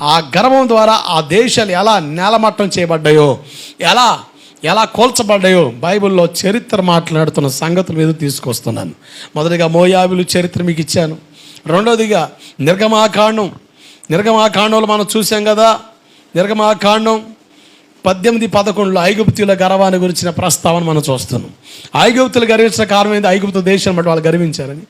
ఆ గర్వం ద్వారా ఆ దేశాలు ఎలా నేలమట్టం చేయబడ్డాయో ఎలా ఎలా కోల్చబడ్డాయో బైబిల్లో చరిత్ర మాట్లాడుతున్న సంగతుల మీద తీసుకొస్తున్నాను. మొదటిగా మోయాబులు చరిత్ర మీకు ఇచ్చాను. రెండోదిగా నిర్గమాకాండం. నిర్గమాకాండంలో మనం చూసాం కదా నిర్గమాకాండం పద్దెనిమిది పదకొండులో ఐగుప్తుల గర్వాన్ని గురించిన ప్రస్తావన మనం చూస్తున్నాం. ఐగుప్తులు గర్వించిన కారణం ఏంది? ఐగుప్తు దేశం బట్టి వాళ్ళు గర్వించారని.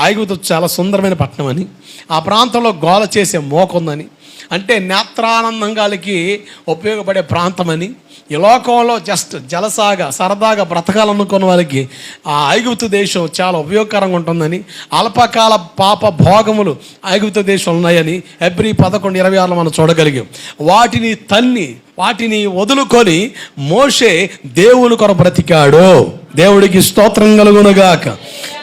ఐగుప్తు చాలా సుందరమైన పట్టణం అని. ఆ ప్రాంతంలో గోల చేసే మోకుందని. అంటే నేత్రానందంగాలకి ఉపయోగపడే ప్రాంతమని ఈ లోకంలో జస్ట్ జలసాగా సరదాగా బ్రతకాలనుకున్న వాళ్ళకి ఆ ఐగుప్తు దేశం చాలా ఉపయోగకరంగా ఉంటుందని అల్పకాల పాప భోగములు ఐగుప్తు దేశం ఉన్నాయని ఎబ్రి పదకొండు ఇరవై ఆరులో మనం చూడగలిగాం. వాటిని తన్ని వాటిని వదులుకొని మోషే దేవుని కొర బ్రతికాడు. దేవుడికి స్తోత్రం కలుగునుగాక.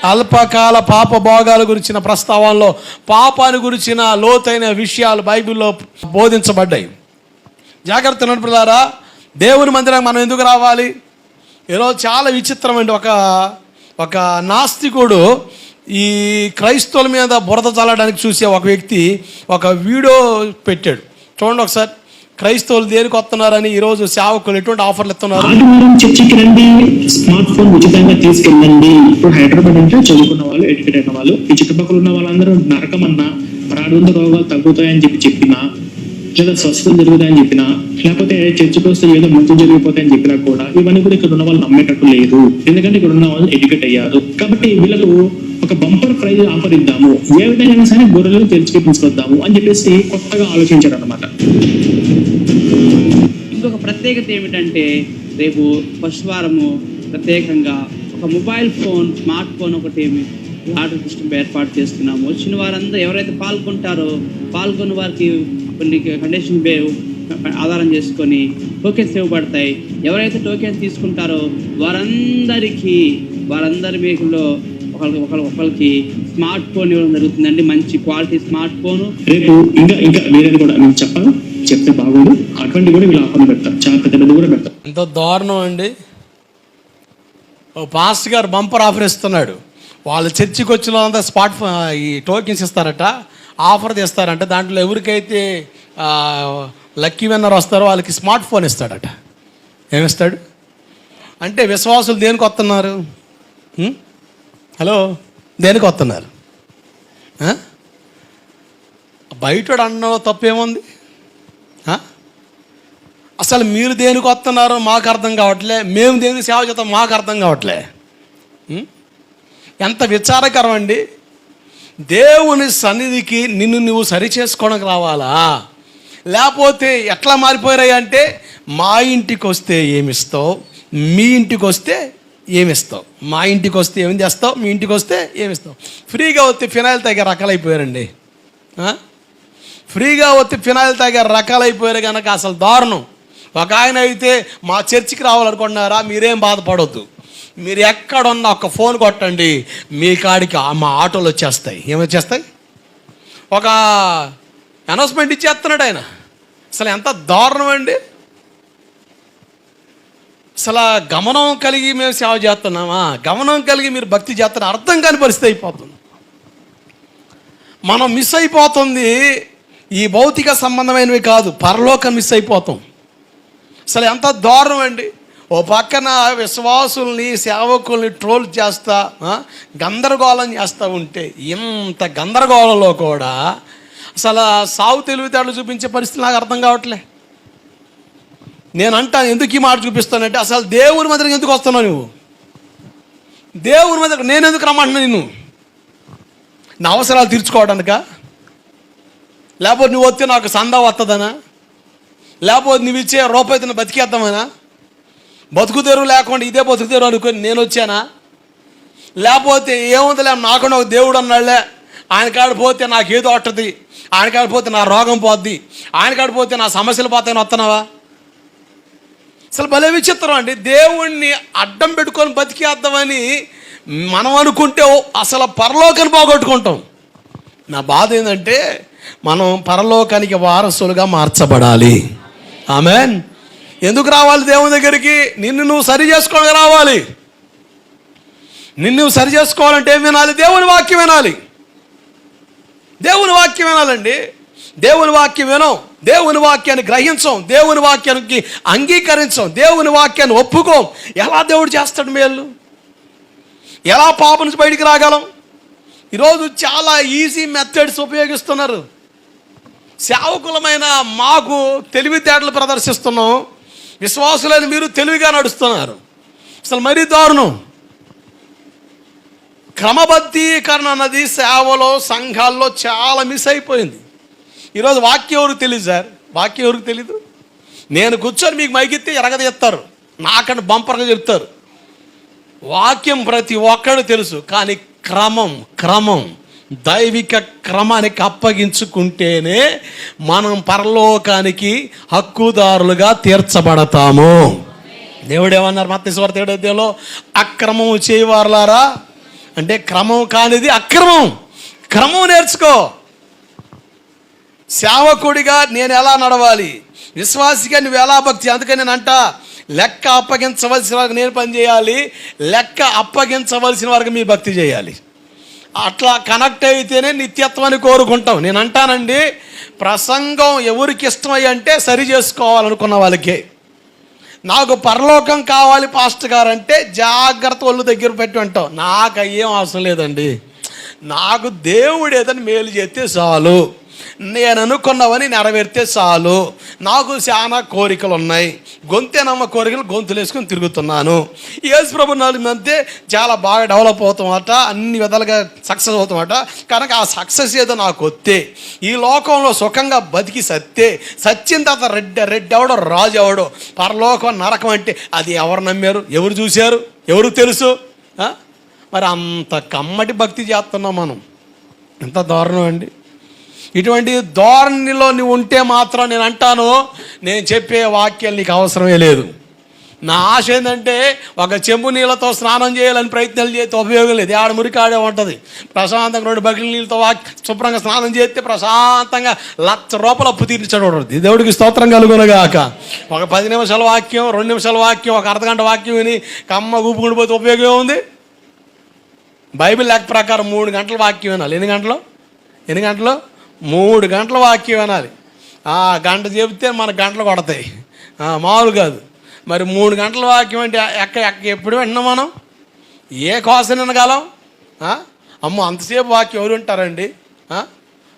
అల్పకాల పాప భోగాల గురించిన ప్రస్తావనలో పాపాన్ని గురించిన లోతైన విషయాలు బైబిల్లో బోధించబడ్డాయి. జాగ్రత్త నడుపులారా దేవుని మందిరానికి మనం ఎందుకు రావాలి? ఈరోజు చాలా విచిత్రమైన ఒక ఒక నాస్తికుడు ఈ క్రైస్తవుల మీద బురద చల్లడానికి చూసే ఒక వ్యక్తి ఒక వీడియో పెట్టాడు. చూడండి ఒకసారి. క్రైస్తవులు దేనికి వస్తున్నారని రోజు సేవకులు ఎటువంటి ఆఫర్లు ఇస్తున్నారు? ఆదివారం చర్చికి రండి స్మార్ట్ ఫోన్ ఉచితంగా తీసుకెళ్ళండి. ఇప్పుడు హైదరాబాద్ అంటే చదువుకున్న వాళ్ళు ఎడ్యుకేట్ అయిన వాళ్ళు ఈ చుట్టుపక్కల ఉన్న వాళ్ళందరూ నరకమన్నా అన్నా రోగాలు తగ్గుతాయని చెప్పి చెప్పినా లేదా స్వస్థతలు జరుగుతాయని చెప్పినా లేకపోతే చర్చికి వస్తే ఏదో మంచి జరిగిపోతాయని చెప్పినా కూడా ఇవన్నీ కూడా ఇక్కడ ఉన్న వాళ్ళు నమ్మేటట్టు లేదు. ఎందుకంటే ఇక్కడ ఉన్న వాళ్ళు ఎడ్యుకేట్ అయ్యారు. కాబట్టి వీళ్ళకు ఒక బంపర్ ప్రైజ్ ఆఫర్ ఇద్దాము ఏ విధంగా సరే గొర్రెలు తెరుచుకు తీసుకొద్దాము అని చెప్పేసి కొత్తగా ఆలోచించారు అనమాట ఇంకొక ప్రత్యేకత ఏమిటంటే రేపు ఫస్ట్ వారము ప్రత్యేకంగా ఒక మొబైల్ ఫోన్ స్మార్ట్ ఫోన్ ఒకటి లాటరీ సిస్టమ్ ఏర్పాటు చేస్తున్నాము. వచ్చిన వారందరూ ఎవరైతే పాల్గొంటారో పాల్గొన్న వారికి కొన్ని కండిషన్ బే ఆధారం చేసుకొని టోకెన్స్ ఇవ్వబడతాయి. ఎవరైతే టోకెన్స్ తీసుకుంటారో వారందరికీ వారందరి మీకులో ఒకరికి ఒకరి ఒకరికి స్మార్ట్ ఫోన్ ఇవ్వడం జరుగుతుందండి. మంచి క్వాలిటీ స్మార్ట్ ఫోను. రేపు ఇంకా ఇంకా వేరేది కూడా నేను చెప్పాలి చెప్తే బాగోదు. అటువంటి కూడా వీళ్ళు ఆఫర్లు పెడతారు. చాలా పెద్దది కూడా పెడతారు. ఎంత దారుణం అండి. ఓ పాస్టర్ గారు బంపర్ ఆఫర్ ఇస్తున్నాడు. వాళ్ళ చర్చికి వచ్చిన వాళ్ళంతా స్పాట్ ఫో- ఈ టోకెన్స్ ఇస్తారట. ఆఫర్ తెస్తారంట. దాంట్లో ఎవరికైతే ఆ, లక్కీ విన్నర్ వస్తారో వాళ్ళకి స్మార్ట్ ఫోన్ ఇస్తాడట. ఏమిస్తాడు అంటే విశ్వాసులు దేనికి వస్తున్నారు? హ్మ్? హలో. దేనికి వస్తున్నారు? ఆ? బయటోడు అన్న తప్పేముంది? అసలు మీరు దేనికి వస్తున్నారో? మాకు అర్థం కావట్లే. మేము దేనికి సేవ చేస్తాం? మాకు అర్థం కావట్లే? ఎంత విచారకరం అండి. దేవుని సన్నిధికి నిన్ను నువ్వు సరి చేసుకోవడానికి రావాలా? లేకపోతే ఎట్లా మారిపోయాయి అంటే మా ఇంటికి వస్తే ఏమిస్తావు? మీ ఇంటికి వస్తే ఏమిస్తావు? మా ఇంటికి వస్తే ఏం చేస్తావు? మీ ఇంటికి వస్తే ఏమిస్తావు? ఫ్రీగా వస్తే ఫినాయిల్ తాగే రకాలైపోయారండి. ఫ్రీగా వచ్చి ఫినాయిల్ తాగే రకాలైపోయారు కనుక అసలు దారుణం. ఒక ఆయన అయితే మా చర్చికి రావాలనుకుంటున్నారా? మీరేం బాధపడొద్దు. మీరు ఎక్కడున్నా ఒక ఫోన్ కొట్టండి. మీ కాడికి మా ఆటోలు వచ్చేస్తాయి. ఏమొచ్చేస్తాయి? ఒక అనౌన్స్మెంట్ ఇచ్చేస్తున్నాడు ఆయన. అసలు ఎంత దారుణం అండి. అసలు గమనం కలిగి మేము సేవ చేస్తున్నామా? గమనం కలిగి మీరు భక్తి చేస్తున్న అర్థం కాని పరిస్థితి అయిపోతుంది. మనం మిస్ అయిపోతుంది. ఈ భౌతిక సంబంధమైనవి కాదు పరలోకం మిస్ అయిపోతాం. అసలు ఎంత దారుణం అండి. ఓ పక్కన విశ్వాసుల్ని సేవకుల్ని ట్రోల్ చేస్తా గందరగోళం చేస్తూ ఉంటే ఇంత గందరగోళంలో కూడా అసలు సావు తెలివితేటలు చూపించే పరిస్థితి నాకు అర్థం కావట్లే. నేను అంటాను ఎందుకు ఈ మాట చూపిస్తానంటే అసలు దేవుని మందిరం ఎందుకు వస్తున్నావు నువ్వు? దేవుని మీద నేను ఎందుకు రమ్మంటున్నా నిన్ను? నా అవసరాలు తీర్చుకోవడానిక? లేకపోతే నువ్వు వస్తే నాకు సందా వస్తుందనా లేకపోతే నువ్వు ఇచ్చే రూపాయి బతికేద్దామనా? బతుకు లేకుండా ఇదే బతుకు అనుకుని నేను వచ్చానా? లేకపోతే ఏముందిలే నాకుండా ఒక దేవుడు అన్నాళ్ళే ఆయన కాడ పోతే నాకు ఏదో అట్టది ఆయన కాడ పోతే నా రోగం పోద్ది ఆయన కాడిపోతే నా సమస్యలు పోతాయని వస్తున్నావా అసలు భలే విచిత్రం అండి. దేవుణ్ణి అడ్డం పెట్టుకొని బతికేద్దామని మనం అనుకుంటే అసలు పరలోకాన్ని పోగొట్టుకుంటాం. నా బాధ ఏంటంటే మనం పరలోకానికి వారసులుగా మార్చబడాలి. ఆమెన్. ఎందుకు రావాలి దేవుని దగ్గరికి? నిన్ను నువ్వు సరి చేసుకోవడానికి రావాలి. నిన్ను నువ్వు సరి చేసుకోవాలంటే ఏం వినాలి? దేవుని వాక్యం వినాలి. దేవుని వాక్యం వినాలండి. దేవుని వాక్యం వినం. దేవుని వాక్యాన్ని గ్రహించం. దేవుని వాక్యానికి అంగీకరించం. దేవుని వాక్యాన్ని ఒప్పుకోం. ఎలా దేవుడు చేస్తాడు మేలు? ఎలా పాప నుంచి బయటికి రాగలం? ఈరోజు చాలా ఈజీ మెథడ్స్ ఉపయోగిస్తున్నారు. సేవకులమైన మాకు తెలివితేటలు ప్రదర్శిస్తున్నాం. విశ్వాసులైన మీరు తెలివిగా నడుస్తున్నారు. అసలు మరీ దారుణం. క్రమబద్ధీకరణ అన్నది సేవలో సంఘాల్లో చాలా మిస్ అయిపోయింది. ఈరోజు వాక్యం ఎవరికి తెలియదు సార్? వాక్యం ఎవరికి తెలీదు? నేను కూర్చొని మీకు మైకెత్తే ఎరగదీస్తారు నాకంటే బంపర్గా చెప్తారు. వాక్యం ప్రతి ఒక్కడు తెలుసు కానీ క్రమం క్రమం దైవిక క్రమానికి అప్పగించుకుంటేనే మనం పరలోకానికి హక్కుదారులుగా తీర్చబడతాము. దేవుడు ఏమన్నారు మత్స్వార్త ఏడో అక్రమం చేయవారులారా? అంటే క్రమం కానిది అక్రమం. క్రమం నేర్చుకో. సేవకుడిగా నేను ఎలా నడవాలి? విశ్వాసిగా నువ్వు ఎలా భక్తి? అందుకని నేను అంట లెక్క అప్పగించవలసిన వారికి నేను పని చేయాలి లెక్క అప్పగించవలసిన వారికి మీ భక్తి చేయాలి. అట్లా కనెక్ట్ అయితేనే నిత్యత్వాన్ని కోరుకుంటాం. నేను అంటానండి ప్రసంగం ఎవరికి ఇష్టమై అంటే సరి చేసుకోవాలనుకున్న వాళ్ళకే. నాకు పరలోకం కావాలి పాస్టర్ గారు అంటే జాగ్రత్త ఒళ్ళు దగ్గర పెట్టి ఉంటాం. నాకు అయ్యేం అవసరం లేదండి. నాకు దేవుడు ఏదని మేలు చేస్తే చాలు. నేను అనుకున్నవని నెరవేరితే చాలు. నాకు చాలా కోరికలు ఉన్నాయి గొంతేనమ్మ కోరికలు గొంతులు వేసుకుని తిరుగుతున్నాను. యేసు ప్రభు నాలుగు మధ్య చాలా బాగా డెవలప్ అవుతామట అన్ని విధాలుగా సక్సెస్ అవుతామట. కనుక ఆ సక్సెస్ ఏదో నాకు వస్తే ఈ లోకంలో సుఖంగా బతికి సత్తే. సచ్చిన తర్వాత రెడ్ రెడ్డి అవడం రాజు ఎవడో పరలోకం నరకం అంటే అది ఎవరు నమ్మారు? ఎవరు చూశారు? ఎవరు తెలుసు? మరి అంత కమ్మటి భక్తి చేస్తున్నాం మనం. ఎంత దారుణం అండి. ఇటువంటి ధోరణిలో నువ్వు ఉంటే మాత్రం నేను అంటాను నేను చెప్పే వాక్యాలు నీకు అవసరమే లేదు. నా ఆశ ఏంటంటే ఒక చెంబు నీళ్ళతో స్నానం చేయాలని ప్రయత్నాలు చేస్తే ఉపయోగం లేదు. ఆడ మురికి ఆడే ఉంటుంది. ప్రశాంతంగా రెండు బకెట్ల నీళ్ళతో వాక్ శుభ్రంగా స్నానం చేస్తే ప్రశాంతంగా లక్ష రూపాయలు అప్పు తీర్చడం దేవుడికి స్తోత్రం కలుగునగాక. ఒక పది నిమిషాల వాక్యం రెండు నిమిషాల వాక్యం ఒక అర్ధగంట వాక్యం విని కమ్మ ఊపుకుంటూ పోతే ఉపయోగం ఉంది బైబిల్ లెక్క ప్రకారం మూడు గంటల వాక్యం వినాలి. ఎన్ని గంటలు? ఎన్ని గంటలు? మూడు గంటల వాక్యం వినాలి. ఆ గంట చెబితే మన గంటలు కొడతాయి. మామూలు కాదు. మరి మూడు గంటల వాక్యం అంటే ఎక్క ఎక్క ఎప్పుడు వింటున్నాం మనం? ఏ కోసం వినగలం? అమ్మ అమ్మో అంతసేపు వాక్యం ఎవరు వింటారండి? ఆ?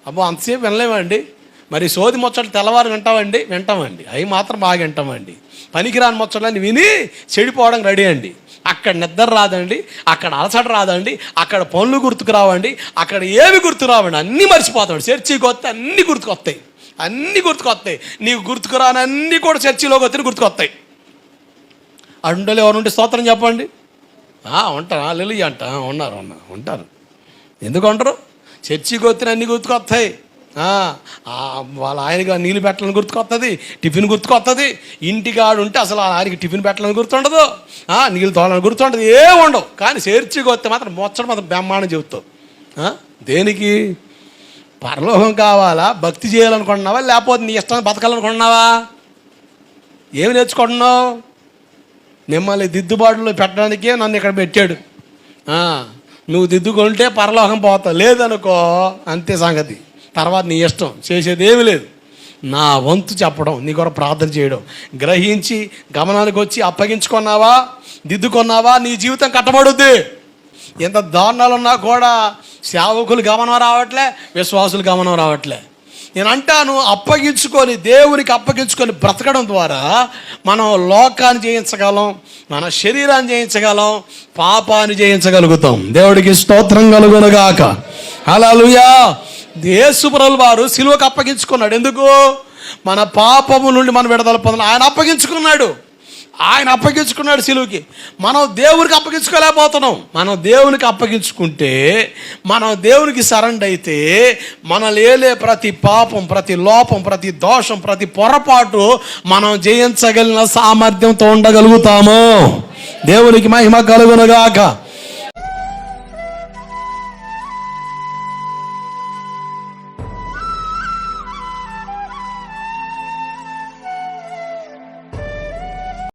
అమ్మో అంతసేపు వినలేమండి. మరి సోది ముచ్చట్లు తెల్లవారు వింటామండి? వింటామండి. అవి మాత్రం బాగా వింటామండి. పనికిరాని ముచ్చట్లని విని చెడిపోవడం రెడీ అండి. అక్కడ నిద్ర రాదండి అక్కడ అలసట రాదండి అక్కడ పనులు గుర్తుకు రావండి అక్కడ ఏమి గుర్తు రావండి అన్నీ మర్చిపోతాడు. చర్చికి వస్తే అన్నీ గుర్తుకొస్తాయి అన్నీ గుర్తుకొస్తాయి నీకు గుర్తుకురాని అన్నీ కూడా చర్చిలోకి వస్తే గుర్తుకొస్తాయి అండలు ఎవరు ఉంటే స్తోత్రం చెప్పండి. ఉంటారా ఉంటారు. లెలి అంట. ఉన్నారు ఉన్నారు. ఉంటారు. ఎందుకు అంటారు? చర్చికి వచ్చిన అన్నీ గుర్తుకొస్తాయి వాళ్ళ ఆయనగా నీళ్ళు పెట్టాలని గుర్తుకొస్తుంది టిఫిన్ గుర్తుకొస్తుంది ఇంటికాడు ఉంటే అసలు ఆయనకి టిఫిన్ పెట్టాలని గుర్తుండదు. నీళ్ళు తోలని గుర్తుండదు. ఏ ఉండవు. కానీ చర్చికి వస్తే మాత్రం మొచ్చడం మాత్రం బ్రహ్మాండం చెబుతావు. దేనికి? పరలోకం కావాలా? భక్తి చేయాలనుకుంటున్నావా? లేకపోతే నీ ఇష్టం బతకాలనుకుంటున్నావా? ఏమి నేర్చుకుంటున్నావు? మిమ్మల్ని దిద్దుబాటులో పెట్టడానికే నన్ను ఇక్కడ పెట్టాడు. నువ్వు దిద్దుకుంటే పరలోకం పోతావు లేదనుకో అంతే సంగతి. తర్వాత నీ ఇష్టం. చేసేదేమీ లేదు. నా వంతు చెప్పడం నీ కొరకు ప్రార్థన చేయడం. గ్రహించి గమనానికి వచ్చి అప్పగించుకున్నావా? దిద్దుకున్నావా? నీ జీవితం కట్టబడుద్ది. ఎంత దారుణాలు ఉన్నా కూడా సేవకులు గమనం రావట్లే విశ్వాసులు గమనం రావట్లే. నేను అంటాను అప్పగించుకొని దేవునికి అప్పగించుకొని బ్రతకడం ద్వారా మనం లోకాన్ని జయించగలం మన శరీరాన్ని జయించగలం పాపాన్ని జయించగలుగుతాం. దేవుడికి స్తోత్రం కలుగునుగాక. హల్లెలూయా! యేసుప్రభుల వారు సిలువకు అప్పగించుకున్నాడు. ఎందుకు? మన పాపము నుండి మనం విడుదల పొందాలి. ఆయన అప్పగించుకున్నాడు. ఆయన అప్పగించుకున్నాడు సిలువుకి. మనం దేవునికి అప్పగించుకోలేకపోతున్నాం. మనం దేవునికి అప్పగించుకుంటే మనం దేవునికి సరెండ్ అయితే మన లేలే ప్రతి పాపం ప్రతి లోపం ప్రతి దోషం ప్రతి పొరపాటు మనం జయించగలిగిన సామర్థ్యంతో ఉండగలుగుతాము. దేవునికి మహిమ కలుగునగాక.